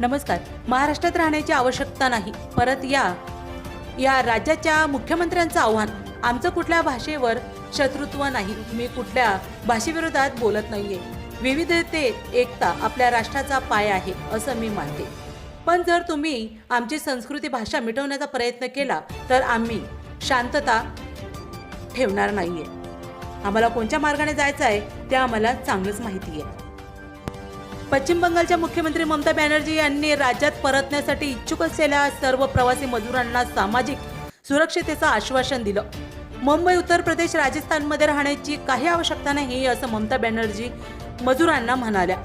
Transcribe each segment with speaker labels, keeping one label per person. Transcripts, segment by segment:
Speaker 1: नमस्कार. महाराष्ट्रात राहण्याची आवश्यकता नाही. परत या या राज्याच्या मुख्यमंत्र्यांचं आव्हान. आमचं कुठल्या भाषेवर शत्रुत्व नाही. मी कुठल्या भाषेविरोधात बोलत नाहीये. विविधतेत एकता आपल्या राष्ट्राचा पाय आहे असं मी मानते. पण जर तुम्ही आमची संस्कृती भाषा मिटवण्याचा प्रयत्न केला तर आम्ही शांतता ठेवणार नाहीये. आम्हाला कोणत्या मार्गाने जायचं आहे ते आम्हाला चांगलंच माहिती आहे पश्चिम बंगालच्या मुख्यमंत्री ममता बॅनर्जी यांनी राज्यात परतण्यासाठी इच्छुक असलेल्या सर्व प्रवासी मजुरांना सामाजिक सुरक्षितेचं आश्वासन दिलं. मुंबई उत्तर प्रदेश राजस्थानमध्ये राहण्याची काही आवश्यकता नाही असं ममता बॅनर्जी मजुरांना म्हणाल्या.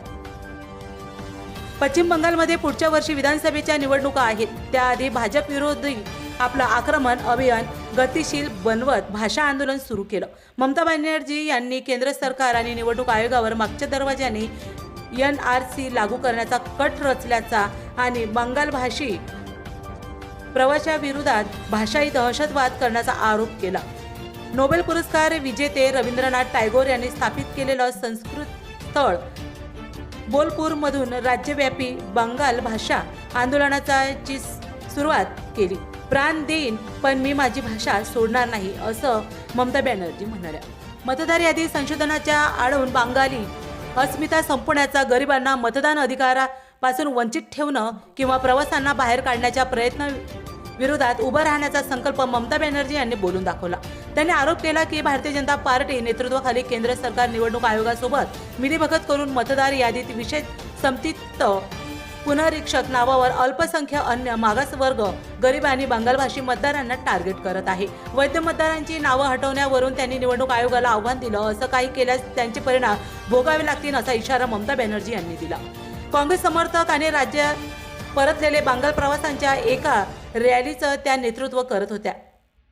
Speaker 1: पश्चिम बंगालमध्ये पुढच्या वर्षी विधानसभेच्या निवडणुका आहेत. त्याआधी भाजप विरोधी आपलं आक्रमण अभियान गतिशील बनवत भाषा आंदोलन सुरू केलं. ममता बॅनर्जी यांनी केंद्र सरकार आणि निवडणूक आयोगावर मागच्या दरवाज्याने एन आर सी लागू करण्याचा कट रचल्याचा आणि बंगाल भाषी प्रवाशाविरोधात भाषाही दहशतवाद करण्याचा आरोप केला. नोबेल पुरस्कार विजेते रवींद्रनाथ टायगोर यांनी स्थापित केलेलं संस्कृत स्थळ बोलपूरमधून राज्यव्यापी बंगाल भाषा आंदोलनाची सुरुवात केली. प्राण देईन पण मी माझी भाषा सोडणार नाही असं ममता बॅनर्जी म्हणाल्या. मतदार यादी संशोधनाच्या आडवून बंगाली अस्मिता संपवण्याचा गरिबांना मतदान अधिकारापासून वंचित ठेवणं किंवा प्रवासांना बाहेर काढण्याच्या प्रयत्न विरोधात उभं राहण्याचा संकल्प ममता बॅनर्जी यांनी बोलून दाखवला. त्यांनी आरोप केला की भारतीय जनता पार्टी नेतृत्वाखाली केंद्र सरकार निवडणूक आयोगासोबत मिलीभगत करून मतदार यादीत विशेष पुनरीक्षक नावावर अल्पसंख्य अन्य मागासवर्ग गरीब आणि बंगालभाषी मतदारांना टार्गेट करत आहे. वैध मतदारांची नावं हटवण्यावरून त्यांनी निवडणूक आयोगाला आव्हान दिलं. असं काही केल्यास त्यांचे परिणाम भोगावे लागतील असा इशारा ममता बॅनर्जी यांनी दिला. काँग्रेस समर्थक आणि राज्य परतलेले बंगाल प्रवासांच्या एका रॅलीचं त्या नेतृत्व करत होत्या.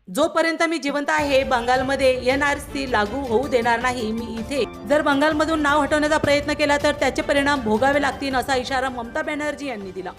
Speaker 1: जोपर्यंत मी जिवंत आहे बंगालमध्ये एन आर सी लागू होऊ देणार नाही मी इथे जर बंगालमधून नाव हटवण्याचा प्रयत्न केला तर त्याचे परिणाम भोगावे लागतील असा इशारा ममता बॅनर्जी यांनी दिला.